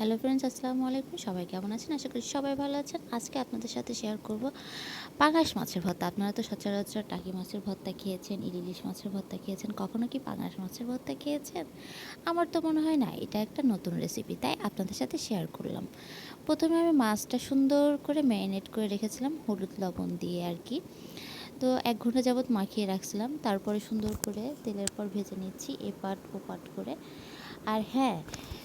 Hello friends আসসালামু আলাইকুম। সবাই কেমন আছেন? আশা করি সবাই ভালো আছেন। আজকে আপনাদের সাথে শেয়ার করব পাঙাশ মাছের ভর্তা। আপনারা তো সচরাচর টাকি মাছের ভর্তা খেয়েছেন, ইলিশ মাছের ভর্তা খেয়েছেন। কখনো কি পাঙাশ মাছের ভর্তা খেয়েছেন? আমার তো মনে হয় না, এটা একটা নতুন রেসিপি তাই আপনাদের সাথে শেয়ার করলাম। প্রথমে আমি মাছটা সুন্দর করে ম্যারিনেট করে রেখেছিলাম, হলুদ লবণ দিয়ে আর কি। তো এক ঘণ্টা যাবৎ মাখিয়ে রাখছিলাম, তারপরে সুন্দর করে তেলের পর ভেজে নিচ্ছি, এপাট ওপাট করে। আর হ্যাঁ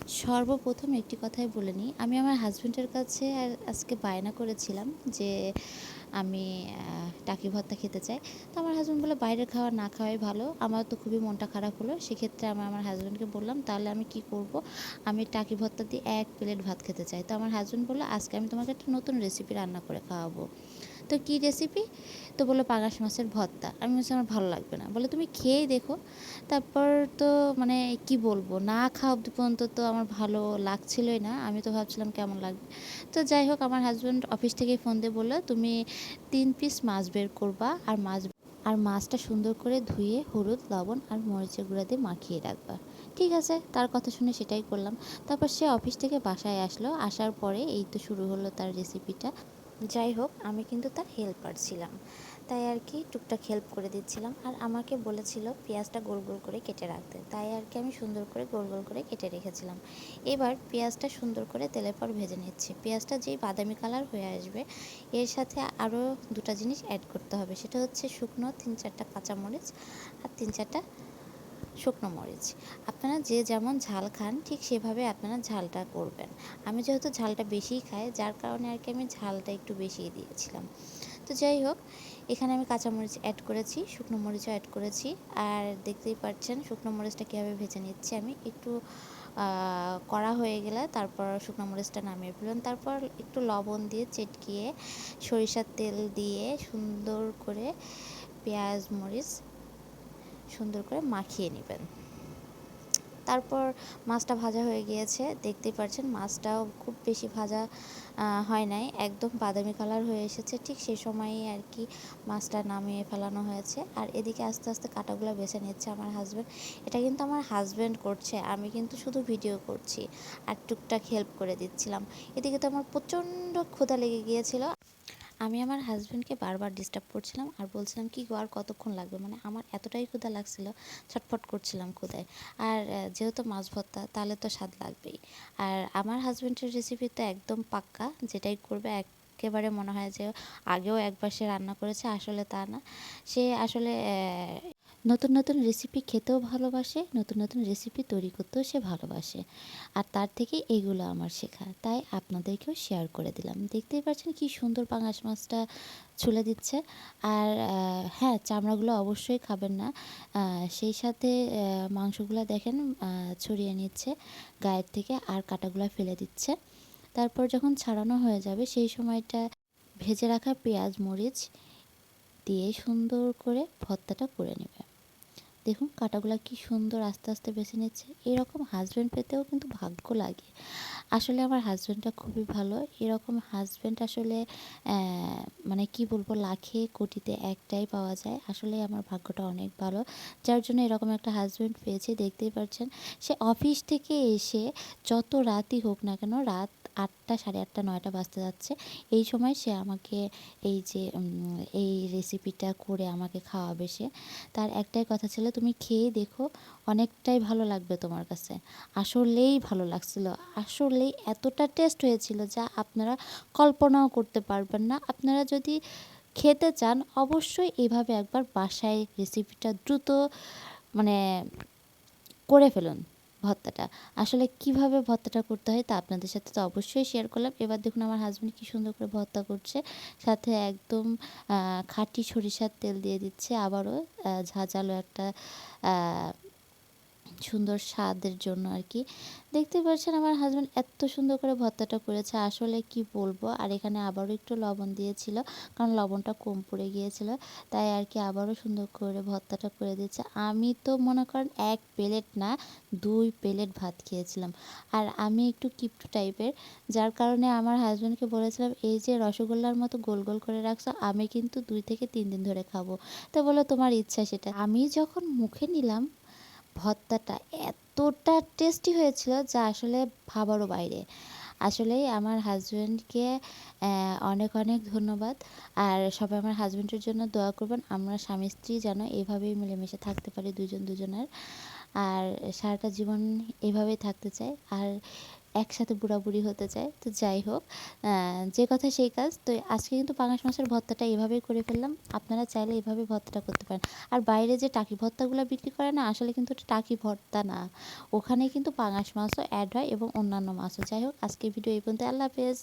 সর্বপ্রথম একটি কথাই বলে নিই। আমি আমার হাজব্যান্ডের কাছে আজকে বায়না করেছিলাম যে আমি টাকি ভর্তা খেতে চাই। তো আমার হাজব্যান্ড বলে বাইরের খাওয়া না খাওয়াই ভালো। আমার তো খুবই মনটা খারাপ হলো। সেক্ষেত্রে আমি আমার হাজব্যান্ডকে বললাম, তাহলে আমি কি করব? আমি টাকি ভর্তা দিয়ে এক প্লেট ভাত খেতে চাই। তো আমার হাজব্যান্ড বলল, আজকে আমি তোমাকে একটা নতুন রেসিপি রান্না করে খাওয়াবো। তো কী রেসিপি তো বলল পাঙাশ মাছের ভর্তা। আমি বলছি, আমার ভালো লাগবে না। বলে, তুমি খেয়েই দেখো। তারপর তো মানে কি বলব, না খাওয়া অব্দি পর্যন্ত তো আমার ভালো লাগছিলই না। আমি তো ভাবছিলাম কেমন লাগবে। তো যাই হোক, আমার হাজব্যান্ড অফিস থেকে ফোন দিয়ে বলল, তুমি তিন পিস মাছ বের করবা আর মাছ, আর মাছটা সুন্দর করে ধুয়ে হলুদ, লবণ আর মরিচের গুঁড়া দিয়ে মাখিয়ে রাখবা। ঠিক আছে। তার কথা শুনে সেটাই করলাম। তারপর সে অফিস থেকে বাসায় আসলো। আসার পরে এই তো শুরু হলো তার রেসিপিটা যাই হোক, আমি কিন্তু তার হেল্পার ছিলাম। তাই আর কি টুকটাক হেল্প করে দিচ্ছিলাম। আর আমাকে বলেছিল পেঁয়াজটা গোল গোল করে কেটে রাখতে। তাই আর কি আমি সুন্দর করে গোল গোল করে কেটে রেখেছিলাম। এবার পেঁয়াজটা সুন্দর করে তেলের পর ভেজে নিচ্ছি। পেঁয়াজটা যেই বাদামি কালার হয়ে আসবে, এর সাথে আরও দুটা জিনিস অ্যাড করতে হবে। সেটা হচ্ছে শুকনো তিন চারটা কাঁচামরিচ আর তিন চারটা শুকনো মরিচ। আপনারা যে যেমন ঝাল খান, ঠিক সেভাবে আপনারা ঝালটা করবেন। আমি যেহেতু ঝালটা বেশিই খাই, যার কারণে আর কি আমি ঝালটা একটু বেশিই দিয়েছিলাম। তো যাই হোক, এখানে আমি কাঁচামরিচ অ্যাড করেছি, শুকনো মরিচও অ্যাড করেছি। আর দেখতেই পাচ্ছেন, শুকনো মরিচটা কীভাবে ভেজে নিচ্ছি আমি, একটু কড়া হয়ে গেলে তারপর শুকনো মরিচটা নামিয়ে ফেলুন। তারপর একটু লবণ দিয়ে চেটকিয়ে সরিষার তেল দিয়ে সুন্দর করে পেঁয়াজ, মরিচ সুন্দর করে মাখিয়ে নেবেন। তারপর মাছটা ভাজা হয়ে গিয়েছে দেখতেই পাচ্ছেন মাছটাও খুব বেশি ভাজা হয় নাই, একদম বাদামি কালার হয়ে এসেছে, ঠিক সেই সময়ই আর কি মাছটা নামিয়ে ফেলানো হয়েছে। আর এদিকে আস্তে আস্তে কাটাগুলো বেছে নিচ্ছে আমার হাজব্যান্ড এটা কিন্তু আমার হাজব্যান্ড করছে, আমি কিন্তু শুধু ভিডিও করছি আর টুকটাক হেল্প করে দিচ্ছিলাম। এদিকে তো আমার প্রচণ্ড ক্ষুধা লেগে গিয়েছিল। আমি আমার হাজব্যান্ডকে বারবার ডিস্টার্ব করছিলাম আর বলছিলাম, কি আর কতক্ষণ লাগবে? মানে আমার এতটাই ক্ষুধা লাগছিল, ছটফট করছিলাম ক্ষুধায়। আর যেহেতু মাছ ভর্তা, তাহলে তো স্বাদ লাগবেই। আর আমার হাজব্যান্ডের রেসিপি তো একদম পাক্কা, যেটাই করবে এক একেবারে মনে হয় যে আগেও একবার সে রান্না করেছে, আসলে তা না। সে আসলে নতুন নতুন রেসিপি খেতেও ভালোবাসে, নতুন নতুন রেসিপি তৈরি করতেও সে ভালোবাসে। আর তার থেকে এইগুলো আমার শেখা। তাই আপনাদেরকেও শেয়ার করে দিলাম। দেখতেই পাচ্ছেন কি সুন্দর পাঙাশ মাছটা ছুলে দিচ্ছে। আর হ্যাঁ চামড়াগুলো অবশ্যই খাবেন না। সেই সাথে মাংসগুলো দেখেন ছড়িয়ে নিচ্ছে, গায়ের থেকে আর কাটাগুলো ফেলে দিচ্ছে। তারপর যখন ছাড়ানো হয়ে যাবে, সেই সময়টা ভেজে রাখা পেঁয়াজ, মরিচ দিয়ে সুন্দর করে ভর্তাটা করে নেবে দেখুন কাটাগুলো কি সুন্দর আস্তে আস্তে বেছে নিচ্ছে। এরকম হাজব্যান্ড পেতেও কিন্তু ভাগ্য লাগে। আসলে আমার হাজব্যান্ডটা খুবই ভালো। এরকম হাজব্যান্ড আসলে মানে কি বলব, লাখে কোটিতে একটাই পাওয়া যায়। আসলে আমার ভাগ্যটা অনেক ভালো। যার জন্য এরকম একটা হাজব্যান্ড পেয়েছি, দেখতেই পাচ্ছেন সে অফিস থেকে এসে যত রাতই হোক না কেন, রাত আটটা, সাড়ে আটটা, নয়টা বাজতে যাচ্ছে। এই সময় সে আমাকে এই যে এই রেসিপিটা করে আমাকে খাওয়াবে সে। তার একটাই কথা ছিল, তুমি খেয়ে দেখো, অনেকটাই ভালো লাগবে তোমার কাছে। আসলেই ভালো লাগছিল। আসলেই এতটা টেস্ট হয়েছিল যা আপনারা কল্পনাও করতে পারবেন না। আপনারা যদি খেতে চান, অবশ্যই এভাবে একবার বাসায় রেসিপিটা দ্রুত মানে করে ফেলুন। ভর্তাটা আসলে কীভাবে ভত্তাটা করতে হয় তা আপনাদের সাথে তো অবশ্যই শেয়ার করলাম। এবার দেখুন আমার হাজব্যান্ড কী সুন্দর করে ভত্তা করছে। সাথে একদম খাঁটি সরিষার তেল দিয়ে দিচ্ছে। আবারও ঝাঁঝালো একটা সুন্দর স্বাদের জন্য আর কি দেখতে পাচ্ছেন আমার হাজব্যান্ড এত সুন্দর করে ভর্তাটা করেছে, আসলে কি বলব? আর এখানে আবারও একটু লবণ দিয়েছিল, কারণ লবণটা কম পড়ে গিয়েছিল, তাই আর কি আবারও সুন্দর করে ভর্তাটা করে দিয়েছে। আমি তো মনে করেন এক প্লেট না, দুই প্লেট ভাত খেয়েছিলাম। আর আমি একটু কিপটু টাইপের, যার কারণে আমার হাজব্যান্ডকে বলেছিলাম, এই যে রসগোল্লার মতো গোল গোল করে রাখছো, আমি কিন্তু দুই থেকে তিন দিন ধরে খাব। তো বলো তোমার ইচ্ছা সেটা। আমি যখন মুখে নিলাম ভর্তাটা এতটা টেস্টি হয়েছিল যা আসলে ভাবারও বাইরে। আসলে আমার হাজব্যান্ডকে অনেক অনেক ধন্যবাদ। আর সবাই আমার হাজব্যান্ডের জন্য দোয়া করবেন। আমরা স্বামী স্ত্রী যেন এভাবেই মিলেমিশে থাকতে পারি দুজন দুজনের। আর সারাটা জীবন এভাবেই থাকতে চাই আর একসাথে বুড়াবুড়ি হতে চায়। তো যাই হোক যে কথা সেই কাজ। তো আজকে কিন্তু পাঙাশ মাছের ভর্তাটা এভাবেই করে ফেললাম। আপনারা চাইলে এভাবে ভর্তাটা করতে পারেন। আর বাইরে যে টাকি ভর্তাগুলো বিক্রি করে না, আসলে কিন্তু ওটা টাকি ভর্তা না। ওখানে কিন্তু পাঙাশ মাছও অ্যাড হয় এবং অন্যান্য মাছও। যাই হোক আজকে ভিডিও এই পর্যন্ত। আল্লাহ হাফেজ।